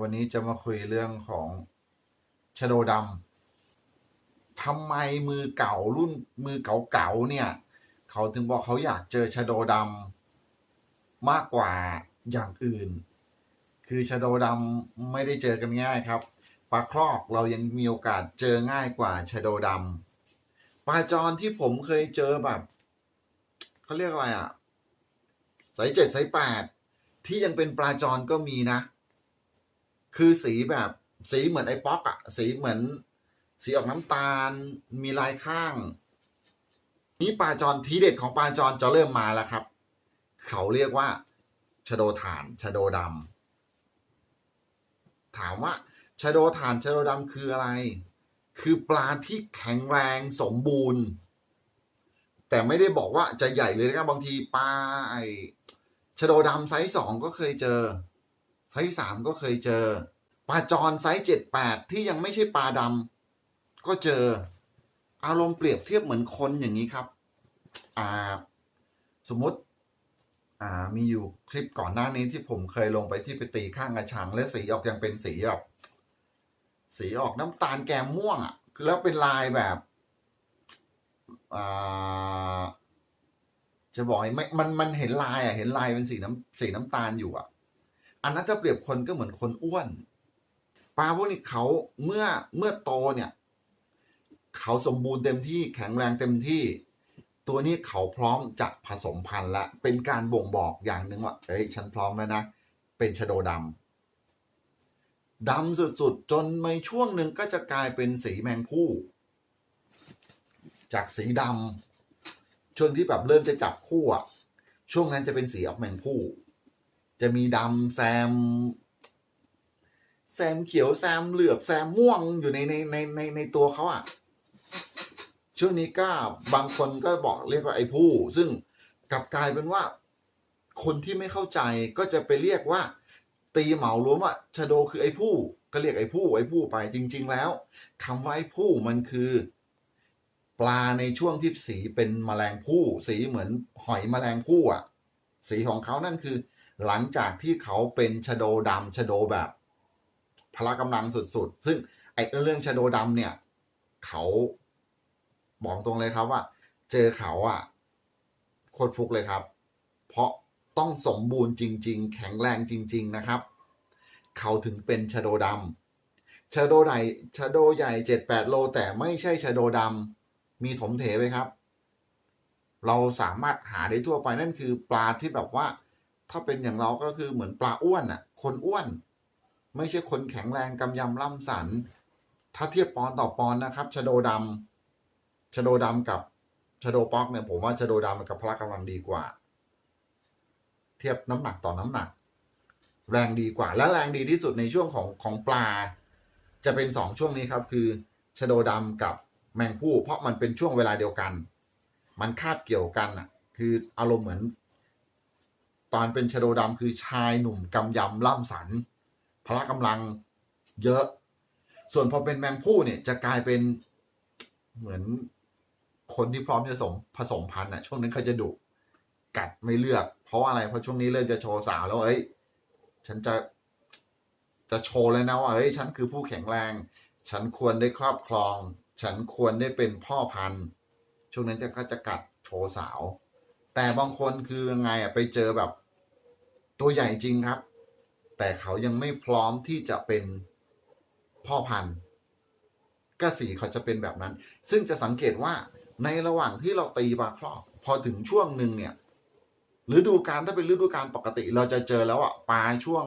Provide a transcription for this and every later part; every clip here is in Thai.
วันนี้จะมาคุยเรื่องของชะโดดำทำไมมือเก่ารุ่นมือเก่าๆเนี่ย เขาถึงบอกเขาอยากเจอชะโดดำมากกว่าอย่างอื่น คือชะโดดำไม่ได้เจอกันง่ายครับปลาครอกเรายังมีโอกาสเจอง่ายกว่าชะโดดำปลาจอนที่ผมเคยเจอแบบเขาเรียกอะไรอะ่ะสายเจ็ดสายแปดที่ยังเป็นปลาจอนก็มีนะ คือสีแบบสีเหมือนไอ้ป๊อกอะสีเหมือน สีออกน้ำตาล มีลายข้าง นี่ปลาจอนทีเด็ดของปลาจอนจะเริ่มมาแล้วครับ เขาเรียกว่าชโดฐานชโดดำถามว่าชโดฐานชโดดำคืออะไร คือปลาที่แข็งแรงสมบูรณ์ แต่ไม่ได้บอกว่าจะใหญ่เลยนะครับบางทีปลาไอชโดดำไซส์สองก็เคยเจอ ไซส์สามก็เคยเจอปลาจอนไซส์เจ็ดแปดที่ยังไม่ใช่ปลาดำก็เจอ อารมณ์เปรียบเทียบเหมือนคนอย่างนี้ครับ อ่า สมมติ อ่า มีอยู่คลิปก่อนหน้านี้ที่ผมเคยลงไปที่ไปตีข้างกระชัง และสีออกยังเป็นสีแบบสีออกน้ำตาลแกมม่วงอะคือแล้วเป็นลายแบบอ่าจะบอกให้ไม่มันมันเห็นลายอะ เห็นลายเป็นสีน้ำสีน้ำตาลอยู่อะ อันนั้นถ้าเปรียบคนก็เหมือนคนอ้วนปลาพวกนี้เขาเมื่อเมื่อโตเนี่ย เขาสมบูรณ์เต็มที่แข็งแรงเต็มที่ ตัวนี้เขาพร้อมจะผสมพันธุ์และเป็นการบ่งบอกอย่างหนึ่งว่าเอ้ยฉันพร้อมแล้วนะเป็นชะโดดำดำสุดๆ จนในช่วงหนึ่งก็จะกลายเป็นสีแมงผู้ จากสีดำช่วงที่แบบเริ่มจะจับคู่อะช่วงนั้นจะเป็นสีออกแมงผู้ จะมีดำแซม แซมเขียวแซมเหลือบแซมม่วงอยู่ในในในในในตัวเขาอะช่วงนี้ก็บางคนก็บอกเรียกว่าไอ้ผู้ ซึ่งกลับกลายเป็นว่า คนที่ไม่เข้าใจก็จะไปเรียกว่า ตีเหมารวมว่าชะโดคือไอ้ผู้ ก็เรียกไอ้ผู้ไอ้ผู้ไปจริง ๆ แล้วคำว่าไอ้ผู้มันคือ ปลาในช่วงที่สีเป็นแมลงผู้ สีเหมือนหอยแมลงผู้อะ สีของเขานั่นคือ หลังจากที่เขาเป็นชโดดำชโดแบบพละกำลังสุดๆ ซึ่งไอ้เรื่องชโดดำเนี่ย เขาบอกตรงเลยครับว่า เจอเขาอะโคตรฟุกเลยครับ เพราะต้องสมบูรณ์จริง ๆ แข็งแรงจริง ๆ นะครับ เขาถึงเป็นชโดดำชโดใหญ่ชโดใหญ่เจ็ดแปดโล แต่ไม่ใช่ชโดดำมีถมเถไหมครับ เราสามารถหาได้ทั่วไปนั่นคือปลาที่แบบว่า ถ้าเป็นอย่างเราก็คือเหมือนปลาอ้วนอะ คนอ้วน ไม่ใช่คนแข็งแรงกำยำล่ำสัน ถ้าเทียบปอนต่อปอนนะครับชโดดำชโดดำกับชโดป๊อกเนี่ยผมว่าชโดดำกับพละกำลังดีกว่า เทียบน้ำหนักต่อน้ำหนัก แรงดีกว่า และแรงดีที่สุดในช่วงของของปลา จะเป็นสองช่วงนี้ครับ คือชโดดำกับแมงผู้เพราะมันเป็นช่วงเวลาเดียวกัน มันคาบเกี่ยวกันอะ คืออารมณ์เหมือน ตอนเป็นชโดดำคือชายหนุ่มกำยำล่ำสันพละกำลังเยอะ ส่วนพอเป็นแมงผู้เนี่ยจะกลายเป็นเหมือนคนที่พร้อมจะสมผสมพันธุ์อะ ช่วงนั้นเขาจะดุกัดไม่เลือก เพราะอะไรเพราะช่วงนี้เริ่มจะโชว์สาวแล้วเอ้ย ฉันจะจะโชว์เลยนะว่าเฮ้ยฉันคือผู้แข็งแรง ฉันควรได้ครอบครอง ฉันควรได้เป็นพ่อพันธุ์ ช่วงนั้นจะก็จะกัดโชว์สาว แต่บางคนคือยังไงอะไปเจอแบบ ตัวใหญ่จริงครับ แต่เขายังไม่พร้อมที่จะเป็นพ่อพันธุ์ก็สีเขาจะเป็นแบบนั้น ซึ่งจะสังเกตว่าในระหว่างที่เราตีปลาครอบ พอถึงช่วงหนึ่งเนี่ยฤดูกาลถ้าเป็นฤดูกาลปกติเราจะเจอแล้วอะปลาช่วง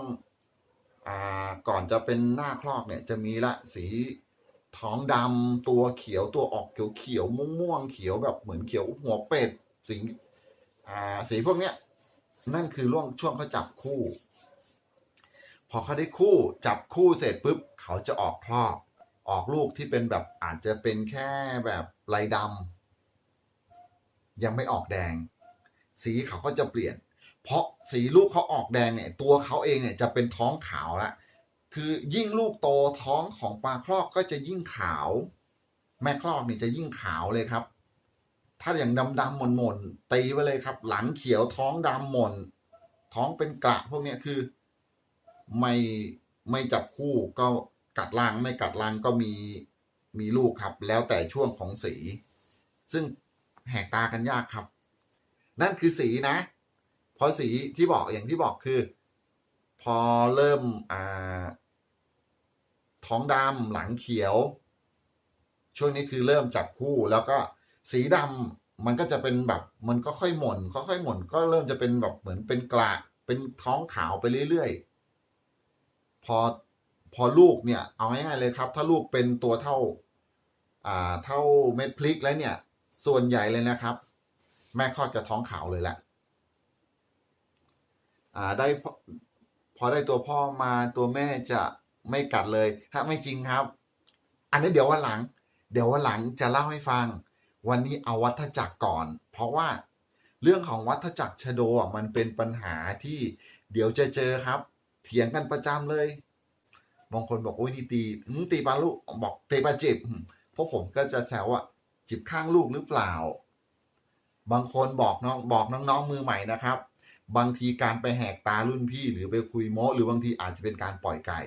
อ่าก่อนจะเป็นหน้าคลอกเนี่ยจะมีละสีท้องดำตัวเขียวตัวออกเขียวเขียวม่วงม่วงเขียวแบบเหมือนเขียวหัวเป็ดสีอ่าสีพวกเนี้ย นั่นคือร่วงช่วงเขาจับคู่ พอเขาได้คู่จับคู่เสร็จปุ๊บเขาจะออกคลอกออกลูกที่เป็นแบบอาจจะเป็นแค่แบบลายดำยังไม่ออกแดง สีเขาก็จะเปลี่ยน เพราะสีลูกเขาออกแดงเนี่ย ตัวเขาเองเนี่ยจะเป็นท้องขาวละคือยิ่งลูกโตท้องของปลาคลอกก็จะยิ่งขาว แม่คลอกนี่จะยิ่งขาวเลยครับ ถ้าอย่างดำดำหม่นหม่นๆตีไปเลยครับ หลังเขียวท้องดำหม่นท้องเป็นกระพวกเนี้ยคือ ไม่ไม่จับคู่ก็กัดล่างไม่กัดล่างก็มีมีลูกครับ แล้วแต่ช่วงของสี ซึ่งแหกตากันยากครับ นั่นคือสีนะเพราะสีที่บอกอย่างที่บอกคือ พอเริ่มอ่าท้องดำหลังเขียว ช่วงนี้คือเริ่มจับคู่แล้วก็ สีดำมันก็จะเป็นแบบมันก็ค่อยหม่นค่อยๆหม่นก็เริ่มจะเป็นแบบเหมือนเป็นกระเป็นท้องขาวไปเรื่อยๆ พอพอลูกเนี่ย เอาง่ายๆเลยครับ ถ้าลูกเป็นตัวเท่า อ่า เท่าเม็ดพริกแล้วเนี่ย ส่วนใหญ่เลยนะครับ แม่คลอดจะท้องขาวเลยแหละอ่าได้พอพอได้ตัวพ่อมาตัวแม่จะไม่กัดเลยถ้าไม่จริงครับ อันนี้เดี๋ยววันหลัง เดี๋ยววันหลังจะเล่าให้ฟัง วันนี้เอาวัฏจักรก่อน เพราะว่าเรื่องของวัฏจักรชโดอะมันเป็นปัญหาที่เดี๋ยวจะเจอครับ เถียงกันประจำเลยบางคนบอกโอ้ยนี่ตีอืมตีปลาลูกบอกตีปลาจิบอืมพวกผมก็จะแซวว่าจิบข้างลูกหรือเปล่า บางคนบอกน้องบอกน้องๆมือใหม่นะครับ บางทีการไปแหกตารุ่นพี่หรือไปคุยโม้หรือบางทีอาจจะเป็นการปล่อยไก่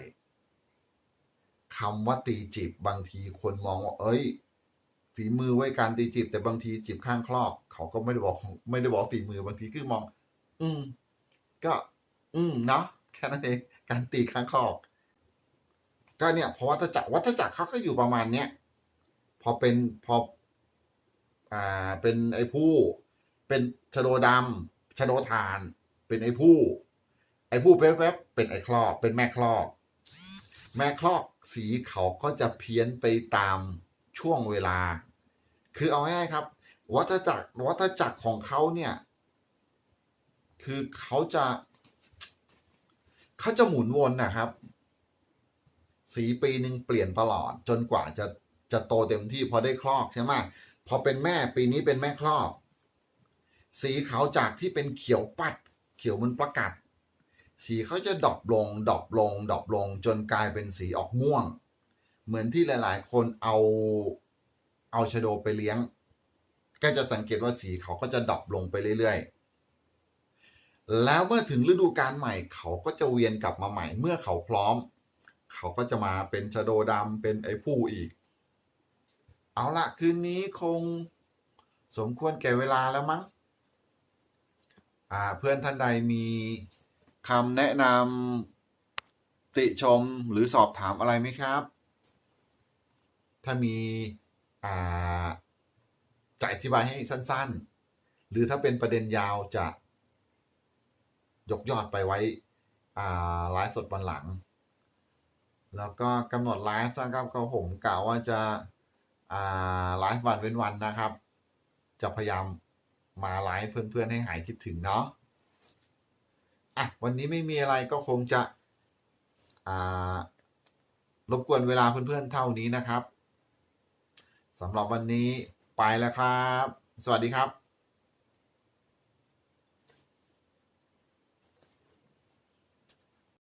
คำว่าตีจิบบางทีคนมองว่า เอ้ย ฝีมือไว้การตีจิบแต่บางทีจิบข้างคลอก เขาก็ไม่ได้บอก ไม่ได้บอกฝีมือบางทีคือมอง อืม ก็ อืมเนาะแค่นั้นเองการตีข้างคลอก ก็เนี่ยเพราะวัฏจักรวัฏจักรเขาก็อยู่ประมาณเนี้ยพอเป็นพอ อ่า เป็นไอ้ผู้ เป็นชะโดดำชะโดทาน เป็นไอ้ผู้ ไอ้ผู้แป๊บๆเป็นไอ้คลอก เป็นแม่คลอก แม่คลอกสีเขาก็จะเพี้ยนไปตาม ช่วงเวลา คือเอาง่ายๆครับ วัฏจักรวัฏจักรของเขาเนี่ย คือเขาจะเขาจะหมุนวนนะครับ สีปีหนึ่งเปลี่ยนตลอดจนกว่าจะจะโตเต็มที่พอได้คลอกใช่ไหมพอเป็นแม่ปีนี้เป็นแม่คลอก สีเขาจากที่เป็นเขียวปัด เขียวมันประกัด สีเขาจะดรอปลงดรอปลงดรอปลง จนกลายเป็นสีออกม่วง เหมือนที่หลาย ๆ คนเอาเอาชโดไปเลี้ยง ก็จะสังเกตว่าสีเขาก็จะดรอปลงไปเรื่อย ๆ แล้วเมื่อถึงฤดูกาลใหม่ เขาก็จะเวียนกลับมาใหม่ เมื่อเขาพร้อม เขาก็จะมาเป็นชโดดำเป็นไอ้ผู้อีก เอาละคืนนี้คงสมควรแก่เวลาแล้วมั้งอ่าเพื่อนท่านใดมีคำแนะนำติชมหรือสอบถามอะไรไหมครับ ถ้ามีจะอธิบายให้สั้น ๆ หรือถ้าเป็นประเด็นยาวจะยกยอดไปไว้อ่าไลฟ์สดวันหลัง แล้วก็กำหนดไลฟ์นะครับก็ผมกล่าวว่าจะไลฟ์วันเว้นวันนะครับ จะพยายามมาไลฟ์เพื่อนๆให้หายคิดถึงเนาะอะวันนี้ไม่มีอะไรก็คงจะรบกวนเวลาเพื่อนๆเท่านี้นะครับ สำหรับวันนี้ไปแล้วครับ สวัสดีครับ